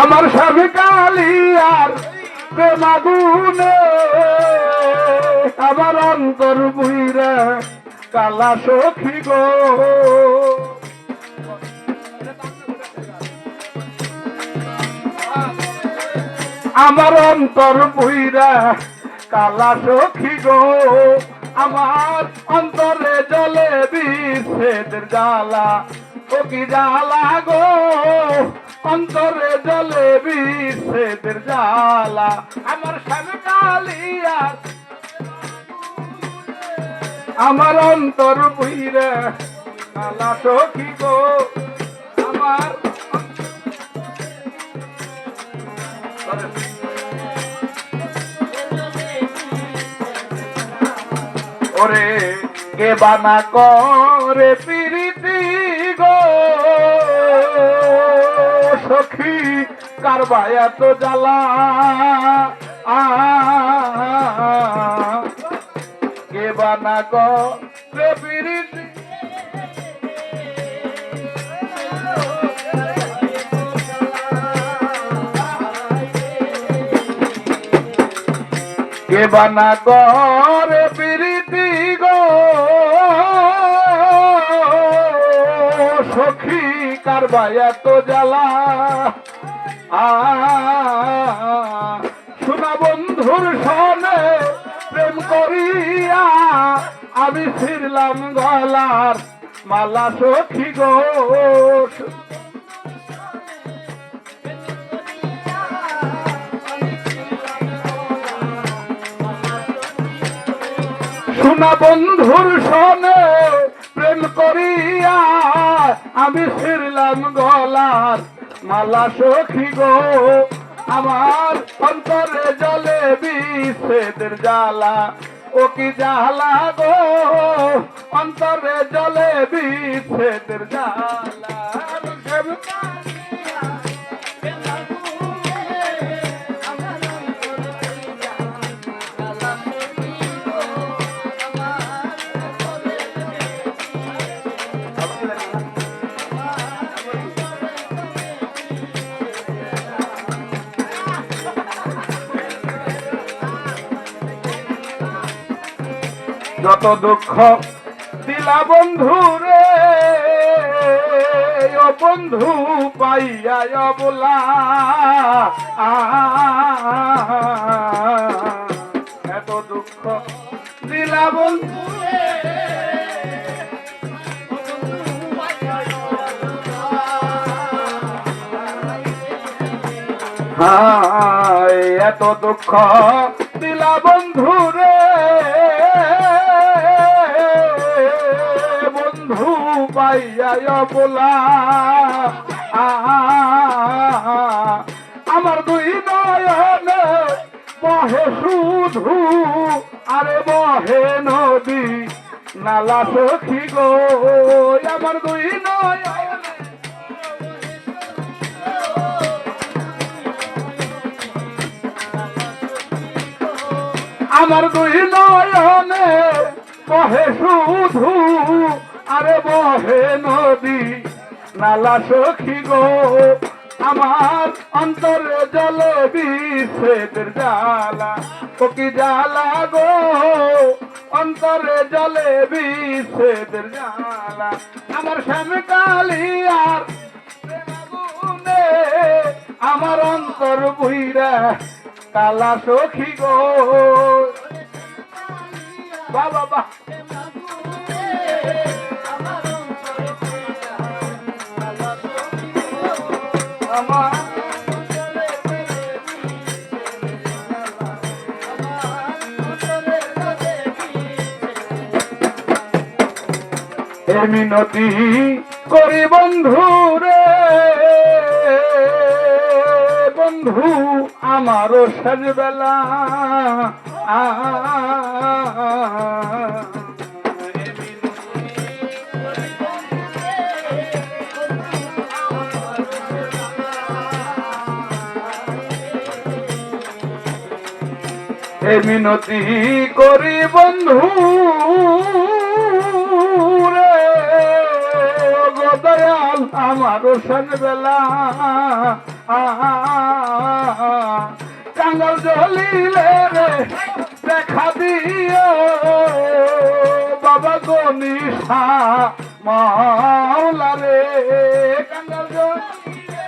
আমার স্বামী কালিয়ার প্রেমাগুনে আমার অন্তর বুইরা কালা সখী গো। আমার অন্তর বুইরা কালা সখী গো। আমার অন্তরে জলে বিচ্ছেদের জ্বালা ও কি জ্বালা গো। অন্তরে আমার স্বামী কালিয়ার আমার অন্তর বুইরা, কালা সখী গো। আমার ওরে, কে বানা করে পিরিতি গো? সখী কারবায়া তো জ্বালা? কে বানা পিরিতি কে বানা করে পিরিতি গো? সখী কারবায়া তো জ্বালা? শোনা বন্ধুর সনে প্রেম করিয়া আমি ফিরলাম গলার মালা সখী গো। শোনা বন্ধুর সনে প্রেম করিয়া আমি ফিরলাম গলার মালা সখী গো, আমার অন্তরে জলে বিষেদের জ্বালা। ও কি জ্বালা গো, অন্তরে জলে বিষেদের জ্বালা। যত দুঃখ দিলা বন্ধু রে বন্ধু পাইয়া অবলা। আ, এত দুঃখ দিলা বন্ধু হায় এত দুঃখ দিলা বন্ধু রে বলা। আমার দুই নয়নে বহে শুধু, আরে বহে নদী, নালা সখী গো। আমার দুই নয়নে আমার দুই নয়নে বহে শুধু আরে বহে নদী, নালা সখী গো, আমার অন্তরে জলে বিচ্ছেদের জ্বালা। ও কি জ্বালা গো, অন্তরে জলে বিচ্ছেদের জালা আমার স্বামী কালিয়ার আমার অন্তর বুইরা কালা সখী গো। বাবা বা মিনতি করি বন্ধু রে। বন্ধু আমারও সাজবেলা। মিনতি করি বন্ধু। দয়াল আমার বেলা। কাঙ্গাল জ্বলিলে রে দেখা দিও। বাবা গনিষা মাওলা রে। কাঙ্গাল জ্বলিলে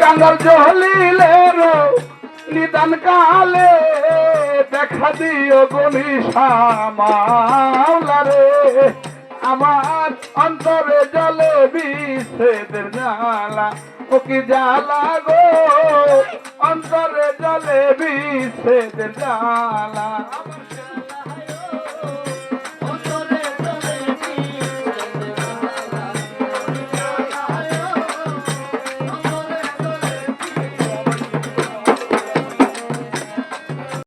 কাঙ্গাল নিদান কালে দেখা দিও গনিষা মাওলা রে আমার অন্তরে জলে বিষেদের জ্বালা। ও কি জ্বালা গো? অন্তরে জলে বিষেদের জ্বালা।